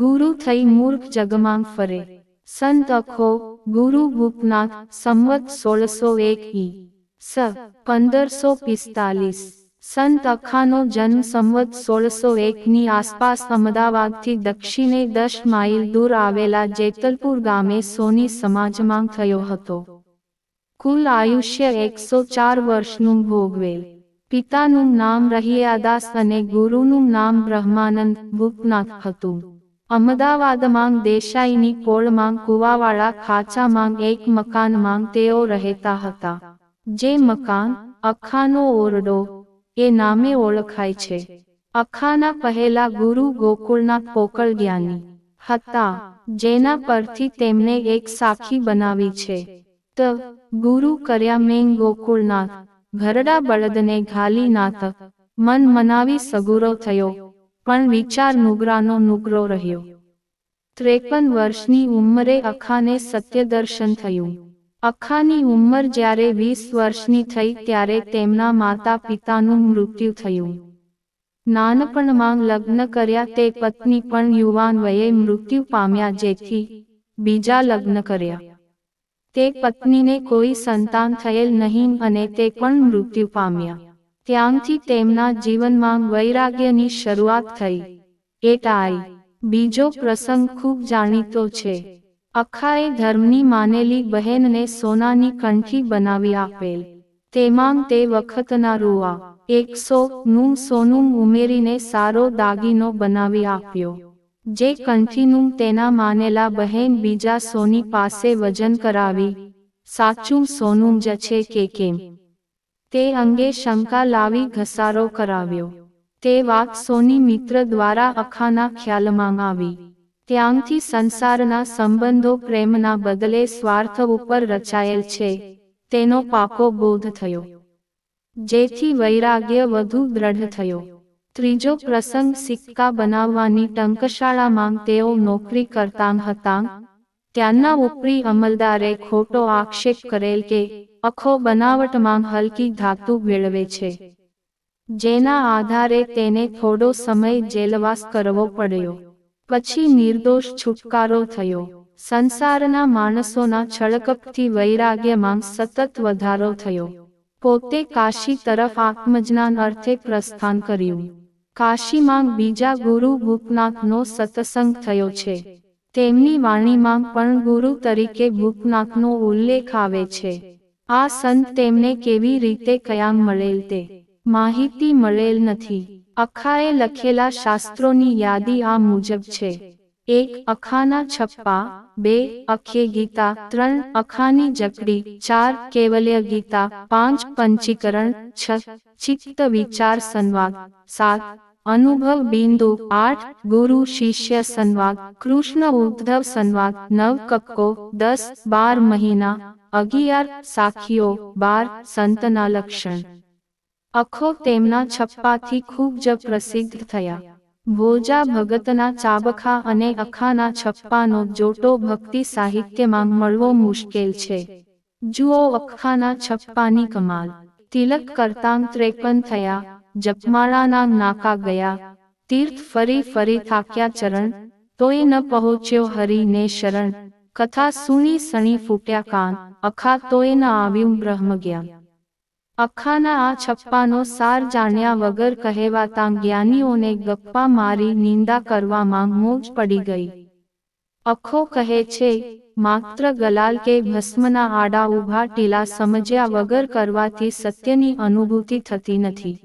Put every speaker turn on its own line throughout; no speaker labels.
ગુરુ થઈ મૂર્ખ જગમાં ફરે. સંત અખો, ગુરુ ભૂપનાથ સંવત સોળસો એક ઈ. સ, પંદરસો પિસ્તાલીસ. સંત અખાનો જન્મ સંવત સોળસો એકની આસપાસ અમદાવાદથી દક્ષિણે દસ માઇલ દૂર આવેલા જેતલપુર ગામે સોની સમાજમાં થયો હતો. કુલ આયુષ્ય એકસો ચાર વર્ષનું ભોગવેલ. પિતાનું નામ રહિયાદાસ અને ગુરુનું નામ બ્રહ્માનંદ ભૂપનાથ હતું. અમદાવાદમાં દેસાઈની પોળમાં કુવાવાળા ખાચામાં એક મકાનમાં તેઓ રહેતા હતા. જે મકાન અખાનો ઓરડો એ નામે ઓળખાય છે. અખાના પહેલા ગુરુ ગોકુળનાથ પોકળ જ્ઞાની હતા, જેના પરથી તેમને એક સાખી બનાવી છે. ત ગુરુ કર્યા મેં ગોકુળનાથ, ઘરડા બળદને ઘાલી નાથ મન મનાવી સગુરો થયો. પણ વિચાર નુગરાનો નુગરો રહ્યો. ત્રેપન વર્ષની ઉંમરે અખાને સત્યદર્શન થયું. અખાની ઉંમર જ્યારે વીસ વર્ષની થઈ ત્યારે તેમના માતા પિતાનું મૃત્યુ થયું. નાનપણમાં લગ્ન કર્યા તે પત્ની પણ યુવાન વયે મૃત્યુ પામ્યા જેથી બીજા લગ્ન કર્યા. તે પત્નીને કોઈ સંતાન થયેલ નહીં અને તે પણ મૃત્યુ પામ્યા. ત્યાંથી તેમના જીવનમાં વૈરાગ્યની શરૂઆત થઈ. એટાઈ બીજો પ્રસંગ ખૂબ જાણીતો છે. અખાએ ધર્મની માનેલી બહેનને સોનાની કંઠી બનાવી આપેલ. તેમાં તે વખતના રૂઆ, એકસો નું સોનું ઉમેરીને સારો દાગીનો બનાવી આપ્યો. જે કંઠીનું તેના માનેલા બહેન બીજા સોની પાસે વજન કરાવી, સાચું સોનું જ છે કે કેમ? તે અંગે શંકા લાવી ઘસારો કરાવ્યો. તે વાત સોની મિત્ર દ્વારા અખાના ખ્યાલમાં આવી. ત્યાંથી સંસારના સંબંધો પ્રેમના બદલે સ્વાર્થ ઉપર રચાયેલ છે. તેનો પાકો બોધ થયો. જેથી વૈરાગ્ય વધુ દ્રઢ થયો. ત્રીજો પ્રસંગ સિક્કા બનાવવાની ટંકશાળામાં તેઓ નોકરી કરતા હતા. ત્યાંના ઉપરી અમલદારે ખોટો આક્ષેપ કરેલ કે અખો બનાવટમાં હલકી ધાતુ મેળવે છે. જેના આધારે તેને થોડો સમય જેલવાસ કરવો પડ્યો. પછી નિર્દોષ છુટકારો થયો. સંસારના માણસોના છળકપથી વૈરાગ્યમાં સતત વધારો થયો. પોતે કાશી તરફ આત્મજ્ઞાન અર્થે પ્રસ્થાન કર્યું. કાશીમાં બીજા ગુરુ ભૂપનાથનો સત્સંગ થયો છે. તેમની વાણીમાં પણ ગુરુ તરીકે ભૂપનાથનો ઉલ્લેખ આવે છે. આ સંત તેમને કેવી રીતે કયામ મળેલ તે? માહિતી મળેલ નથી. અખાએ લખેલા શાસ્ત્રોની યાદી આ મુજબ છે. એક અખાના છપ્પા, બે અખે ગીતા, ત્રણ અખાની જકડી, ચાર કેવલ્ય ગીતા, પાંચ પંચીકરણ, છ ચિત્ત વિચાર સંવાદ, સાત અનુભવ બિંદુ, આઠ ગુરુ શિષ્ય સંવાદ, કૃષ્ણ ઉદ્ધવ સંવાદ, નવ કક્કો, દસ બાર મહિના અગિયાર સાખીઓ, બાર સંતના લક્ષણ. અખો તેમના છપ્પાથી ખૂબ જ પ્રસિદ્ધ થયા. ભોજા ભગતના ચાબખા અને અખાના છપ્પાનો જોટો ભક્તિ સાહિત્યમાં મળવો મુશ્કેલ છે. જુઓ અખાના છપ્પાની કમાલ. તિલક કરતાં ત્રેપન થયા, જપમાળાના નાકા ગયા. તીર્થ ફરી ફરી થાક્યા ચરણ, તોય ન પહોંચ્યો હરિને શરણ. કથા સુની સણી ફૂટ્યા કાન, અખા તોય ન આવ્યું બ્રહ્મ જ્ઞાન અખાના આ છપ્પાનો સાર જાણ્યા વગર કહેવાતા જ્ઞાનીઓને ગપ્પા મારી નિંદા કરવામાં મોજ પડી ગઈ. અખો કહે છે, માત્ર ગલાલ કે ભસ્મના આડા ઊભા ટીલા સમજ્યા વગર કરવાથી સત્યની અનુભૂતિ થતી નથી.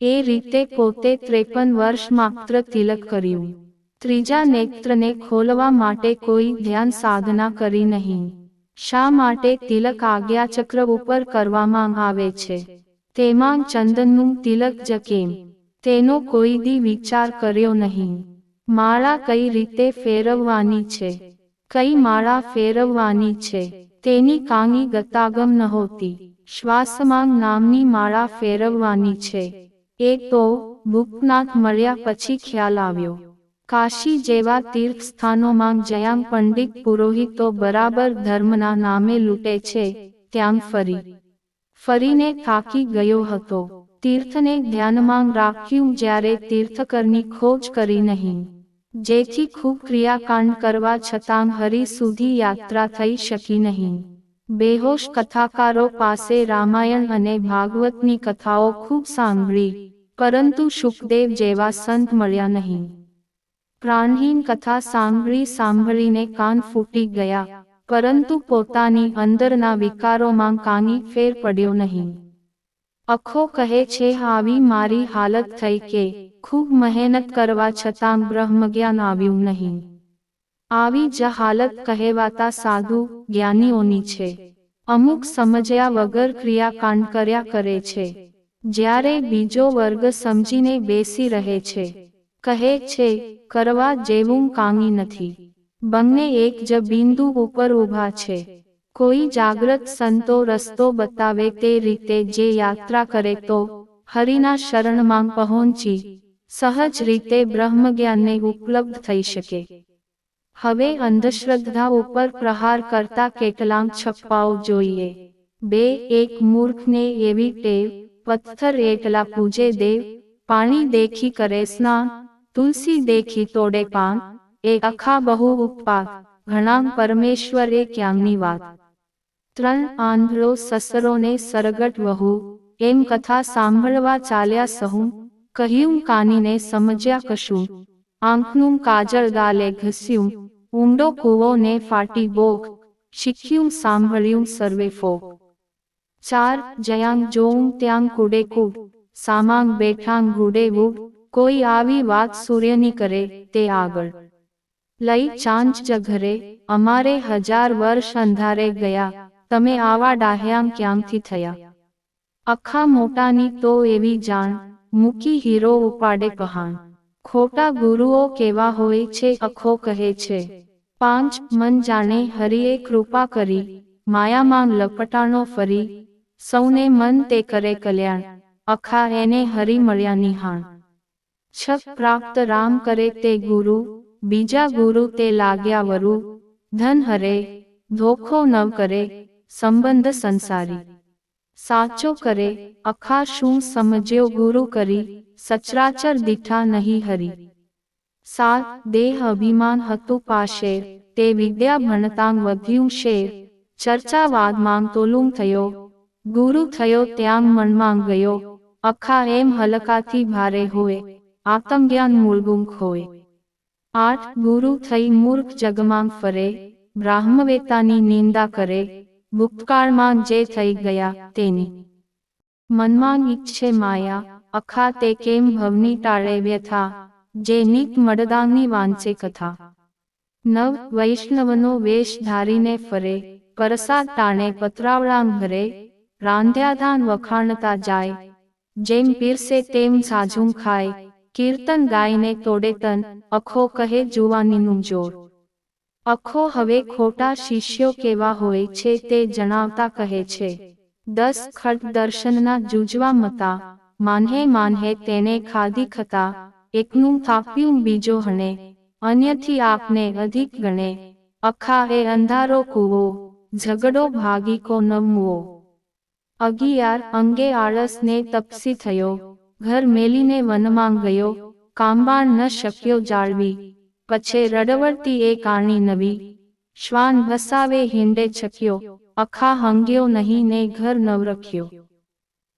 એ રીતે પોતે ત્રેપન વર્ષ માત્ર તિલક કર્યું. ત્રીજા નેત્રને ખોલવા માટે કોઈ ધ્યાન સાધના કરી નહીં. શા માટે તિલક આજ્ઞાચક્ર ઉપર કરવામાં આવે છે? તેમાં ચંદનનું તિલક જ કેમ તેનો કોઈ દી વિચાર કર્યો નહીં. માળા કઈ રીતે ફેરવવાની છે? કઈ માળા ફેરવવાની છે? તેની કાંગી ગતાગમ નહોતી. શ્વાસમાંગ નામની માળા ફેરવવાની છે. એ તો ભૂપનાથ મળ્યા પછી ખ્યાલ આવ્યો. કાશી જેવા તીર્થ સ્થાનોમાં પંડિત પુરોહિતો બરાબર ધર્મના નામે લૂંટે છે ત્યાં ફરી. ફરીને થાકી ગયો હતો. તીર્થને ધ્યાનમાં રાખ્યું જ્યારે તીર્થકરની ખોજ કરી નહીં. જેથી ખૂબ ક્રિયાકાંડ કરવા છતાં હરિ સુધી યાત્રા થઈ શકી નહીં. બેહોશ કથાકારો પાસે રામાયણ અને ભાગવતની કથાઓ ખૂબ સાંભળી, પરંતુ સુખદેવ જેવા સંત મળ્યા નહીં. પ્રાણહીન કથા સાંભળી સાંભળીને કાન ફૂટી ગયા. પરંતુ પોતાની અંદરના વિકારોમાં કાની ફેર પડ્યો નહીં. અખો કહે છે, આવી મારી હાલત થઈ કે ખૂબ મહેનત કરવા છતાં બ્રહ્મજ્ઞાન આવ્યું નહીં. આવી જ હાલત કહેવાતા સાધુ જ્ઞાનીઓની છે. અમુક સમજ્યા વગર ક્રિયાકાંડ કર્યા કરે છે. જ્યારે બીજો વર્ગ સમજીને બેસી રહે છે. કહે છે, કરવા જેવું કાંઈ નથી. બંને એક જ બિંદુ ઉપર ઊભા છે. કોઈ જાગ્રત સંતો રસ્તો બતાવે તે રીતે જે યાત્રા કરે તો હરિના શરણમાં પહોંચી સહજ રીતે બ્રહ્મજ્ઞાનને ઉપલબ્ધ થઈ શકે. હવે અંધશ્રદ્ધા ઉપર પ્રહાર કરતા કેટલાક છપ્પાઓ જોઈએ. બે, એક મૂર્ખને એવી ટેવ, પથ્થર એકલા પૂજે દેવ, પાણી દેખી કરે સ્નાન તુલસી દેખી તોડે પાન, એ અખા બહુ ઉપપાત ઘણા પરમેશ્વરે ક્યાંગની વાત. ત્રણ આંધળો સસરોને સરગટ વહુ, એમ કથા સાંભળવા ચાલ્યા સહુ, કહ્યું કાનીને સમજ્યા કશું. આંખનું કાજળ ગાલે ઘસ્યું, ઊંડો કૂવો ને ફાટી બોક, શીખ્યું સાંભળ્યું સર્વે ફોક. ચાર જયાંગ જોઉં ત્યાં કુડે કુડ, સામાંગ બેઠાંગ ગુડે ગુડ કોઈ આવી વાત સૂર્યની કરે તે આગળ. લઈ ચાંચ જઘરે ઘરે, અમારે હજાર વર્ષ અંધારે ગયા, તમે આવા ડાહ્યામ ક્યાંથી થયા? અખા મોટાની તો એવી જાણ, મૂકી હીરો ઉપાડે કહાણ. ખોટા ગુરુઓ કેવા હોય છે અખો કહે છે. પાંચ, મન જાણે હરિએ કૃપા કરી, માયામાં લપટાણો ફરી, સૌને મન તે કરે કલ્યાણ. અખા એને હરી મળ્યા નિહાણ છક પ્રાપ્ત રામ કરે તે ગુરુ બીજા ગુરુ તે લાગ્યા વરુ ધન હરે ધોખો ન કરે સંબંધ સંસારી સાચો કરે અખા શું સમજ્યો ગુરુ કરી સચરાચર દીઠા નહીં હરી સાત દેહ અભિમાન હતું પાશેર તે વિદ્યા ભણતાંગ વધ્યું શેર ચર્ચાવાદમાં તોલું થયો ગુરુ થયો ત્યાં મનમાં ગયો અખા એમ હલકાથી ભારે હોય આત્મજ્ઞાન મૂળગુમ ખોય આઠ, ગુરુ થઈ મૂર્ખ જગમાં ફરે, બ્રાહ્મવેતાની નિંદા કરે ભૂતકાળમાં જે થઈ ગયા તેની. મનમાં ઈચ્છે માયા, અખા તે કેમ ભવની ટાળે વ્યથા, જે નિત મડદાંગની વાંચે કથા. નવ, વૈષ્ણવનો વેશ ધારીને ફરે, પરસાદ ટાણે પતરાવળામ ભરે રાંધ્યાધાન વખાણતા જાય, જેમ પીરસે તેમ સાજું ખાય કીર્તન ગાઈને તોડે તન અખો કહે જુવાનીનું જોર. અખો હવે ખોટા શિષ્યો કેવા હોય છે તે જણાવતા કહે છે. દસ ખડ દર્શનના જુજવા મતા, માન્હે માન્હે તેને ખાધી ખતા, એકનું થાપ્યું બીજો હણે, અન્યથી આપને અધિક ગણે. અખા એ અંધારો કૂવો ઝગડો ભાગીકો નમવો અગિયાર અંગે આળસને તપસી થયો ઘર મેલીને વનમાં ગયો, કામબાણ ન શક્યો જાળવી. પછે રડવડતી એ કાણી નવી. શ્વાન ભસાવે હિંડે છક્યો, અખા હંગ્યો નહીં ને ઘર નવ રખ્યો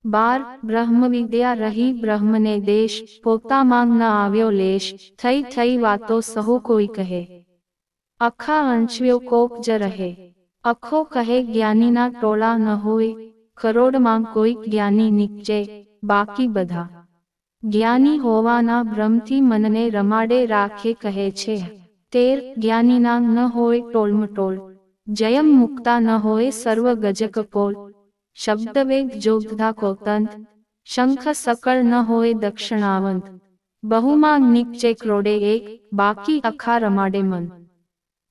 બાર બ્રહ્મ વિદ્યા રહી બ્રહ્મને દેશ પોતામાં ન આવ્યો લેશ, થઈ થઈ વાતો સહુ કોઈ કહે. અખા અંશવ્યો કોક જ રહે. અખો કહે જ્ઞાનીના ટોળા ન હોય, કરોડમાં કોઈ જ્ઞાની નીકજે. બાકી બધા. જ્ઞાની હોવાના ભ્રમથી મનને રમાડે રાખે કહે છે. તેર જ્ઞાનીના ન હોય ટોલમટોલ જયમ મુક્તા ન હોય સર્વ ગજક કોલ શબ્દવેગ જોગધા કોતંત. શંખ સકળ ન હોય દક્ષિણાવંત. બહુમાં નીકચે ક્રોડે એક, બાકી અખા રમાડે મન.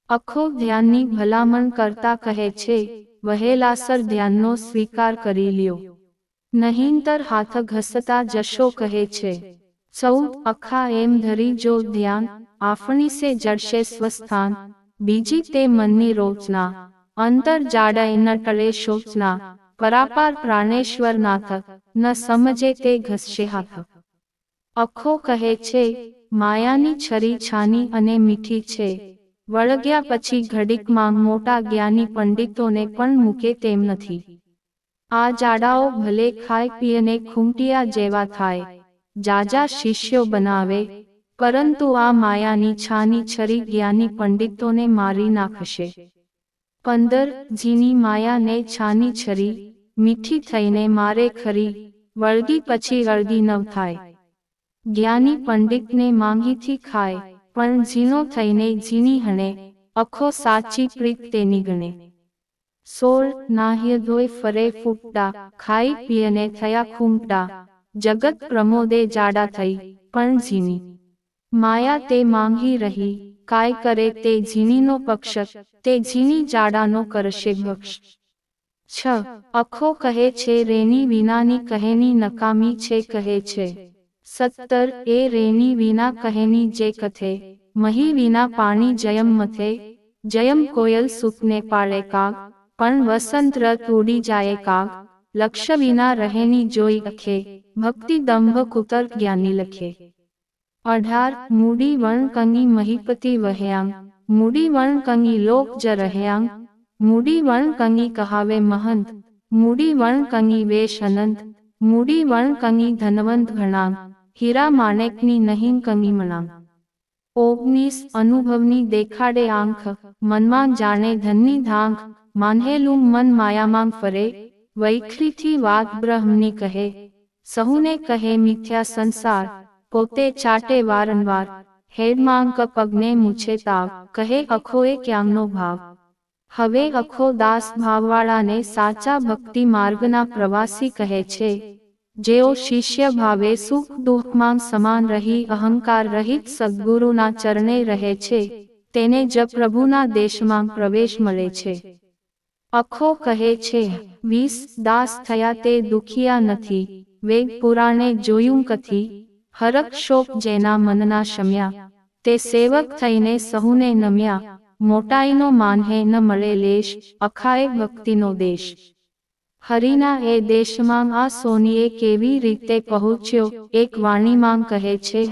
અખો ધ્યાનની ભલામણ કરતા કહે છે, વહેલાસર ધ્યાનનો સ્વીકાર કરી લ્યો. નહીંતર હાથ ઘસતા જશો કહે છે. ચૌદ અખા એમ ધરી જો ધ્યાન, આફણી સે જડશે સ્વસ્થાન, બીજી તે મનની રોચના, અંતર જાડાય ન ટળે શોચના, પરાપાર પ્રાણેશ્વર નાથ, ન સમજે તે ઘસશે હાથ. અખો કહે છે, માયાની છરી છાની અને મીઠી છે. વળગ્યા પછી ઘડીકમાં મોટા જ્ઞાની પંડિતોને પણ મૂકે તેમ નથી. આ જાડાઓ ભલે ખાય પીને ખૂંટિયા જેવા થાય, જાજા શિષ્યો બનાવે, પરંતુ આ માયાની છાની છરી જ્ઞાની પંડિતોને મારી નાખશે. પંદર જીની માયાને છાની છરી, મીઠી થઈને મારે ખરી, વળગી પછી વળગી ન થાય. જ્ઞાની પંડિતને માંગીથી ખાય, પણ ઝીનો થઈને ઝીની હણે, અખો સાચી પ્રીત તેની ગણે. સોળ નાહ્ય ધોઈ ફરે ફૂટડા ખાઈ પીને થયા ખૂંટા જગત પ્રમોદે જાડા થઈ, પણ ઝીની માયા તે માંગી રહી કાય કરે તે ઝીણીનો પક્ષ તે ઝીણી જાડાનો કરશે ભક્ષ. છ, અખો કહે છે રેની વિનાની કહેની નકામી છે કહે છે. સત્તર, એ રેની વિના કહેની જે કથે, મહી વિના પાણી જયમ મથે, જયમ કોયલ સુખને પાળે કાગ પણ વસંત રથ ઉડી જાય કાગ લક્ષ્ય વિના રહેની જોઈ અખે. ભક્તિ દંભ કુતર જ્ઞાની લખે. અઢાર, મૂડી વણ કંગી મહીપતિ વહ્યાંગ મૂડી વણ કંગી લોક જ રહ્યાંગ મૂડી વણ કંગી કહાવે મહંત. મૂડી વણ કંગી વેશ અનંત. મૂડી વણ કંગી ધનવંત ઘણાંગ હીરા માણેકની નહીં કંગી મણાંગ ઓગણીસ, અનુભવની દેખાડે આંખ. મનમાં જાણે ધનની ધાંખ. માન્હેલું મન માયામાં ફરે, વૈખરીથી વાત બ્રહ્મની કહે, સહુને કહે મિથ્યા સંસાર, પોતે ચાટે વારંવાર, હેડમાંક પગને મૂછે તાવ, કહે અખોએ ક્યાંનો ભાવ? હવે અખો દાસ ભાવવાળાને સાચા ભક્તિ માર્ગના પ્રવાસી કહે છે, જેઓ શિષ્ય ભાવે સુખ દુઃખમાં સમાન રહી, અહંકાર રહિત સદગુરુના ચરણે રહે છે, તેને જ પ્રભુના દેશમાં પ્રવેશ મળે છે. અખો કહે છે, વીસ દાસ થયા તે દુખિયા નથી. વેદ પુરાણે જોયું કથી, હરક શોક જેના મનના શમ્યા. તે સેવક થઈને સહુને નમ્યા. મોટાઈનો માનહે ન મળે લેશ, અખાએ ભક્તિનો દેશ. હરિના એ દેશમાં આ સોનીએ કેવી રીતે પહોંચ્યો, એક વાણીમાં કહે છે,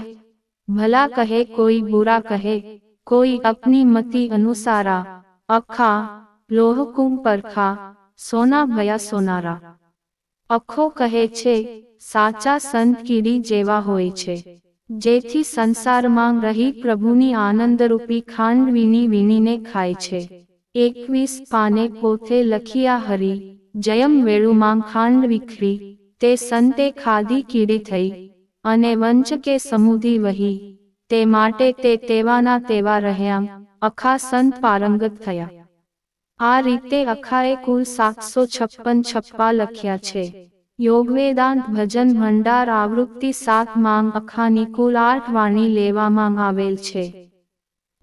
ભલા કહે કોઈ, બુરા કહે. કોઈ અપની મતિ અનુસારા. અખા લોહકુમ પરખા, સોના ભયા સોનારા. અખો કહે છે, સાચા સંત કીડી જેવા હોય છે. જેથી સંસારમાં રહી પ્રભુની આનંદરૂપી ખાંડ વીણી વીણીને ખાય છે. એકવીસ પાને પોતે લખિયા હરી, જયમ વેળુમાં ખાંડ વિખરી, તે સંતે ખાધી કીડી થઈ. અને વંચ કે સમુધી વહી, તે માટે તે તેવાના તેવા રહ્યા, અખા સંત પારંગત થયા. આ રીતે અખાએ કુલ સાતસો છપ્પન છપ્પા લખ્યા છે. યોગવેદાંત ભજન ભંડાર આવૃત્તિ સાત માંગ અખાની કુલ આઠ વાણી લેવામાં આવેલ છે.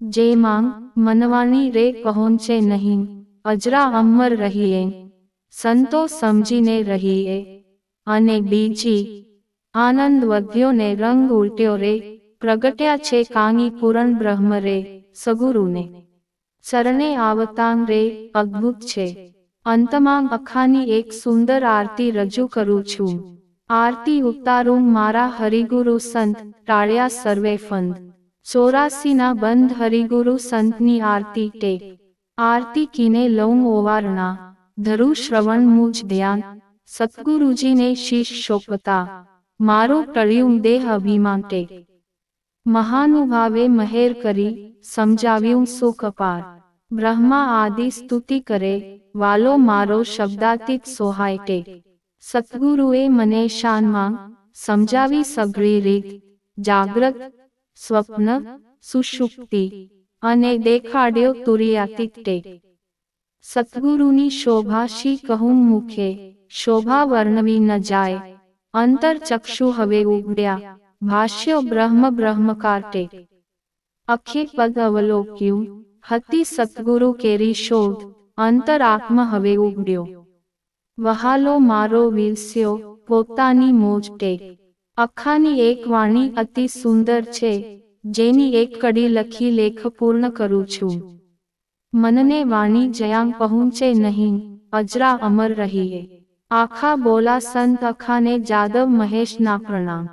જે માંગ, મનવાણી રે પહોંચે નહીં, અજરા અમર રહીએ, સંતો સમજીને રહીએ, અને બીજી, આનંદ વધ્યો ને રંગ ઉલટ્યો રે, પ્રગટ્યા છે કાંગી પૂરણ બ્રહ્મ રે, સગુરુને. ચરણે આવતાંગ રે, અદ્ભુત છે. અંતમાં અખાની એક સુંદર આરતી રજૂ કરું છું. આરતી ઉતારું મારા હરિગુરુ સંત, ટાળ્યા સર્વે ફંદ. ચોરાસીના બંધ હરિગુરુ સંતની આરતી ટેક. આરતી કીને લઉં ઓવારણા. ધરું શ્રવણ મુજ ધ્યાન. સદગુરુજીને શીશ શોપતા મારું ટળ્યું દેહ અભિમાન ટેક. મહાનુભાવે મહેર કરી સમજાવ્યું સુખ અપાર બ્રહ્મા આદિ સ્તુતિ કરે, વાલો મારો શબ્દાતીત સોહાય ટેક. સતગુરુએ મને શાનમાં સમજાવી સઘળી રીત, જાગ્રત, સ્વપ્ન, સુષુપ્તિ અને દેખાડ્યો તુરિયાતીત ટેક. સતગુરુની શોભા શી કહું મુખે, શોભા વર્ણવી ન જાય, અંતર ચક્ષુ હવે ઉગડ્યા. ભાષ્યો બ્રહ્મ બ્રહ્મ કાટે અખે પદ અવલોક્યું હતી સતગુરુ કેરી શોધ અંતર આત્મ હવે ઉગડ્યો વહાલો મારો વિલસ્યો પોતાની મોજ ટેક અખાની એક વાણી અતિ સુંદર છે જેની એક કડી લખી લેખ પૂર્ણ કરું છું મનને વાણી જયાં પહોંચે નહીં અજરા અમર રહીએ આખા બોલા સંત અખાને જાદવ મહેશ ના પ્રણામ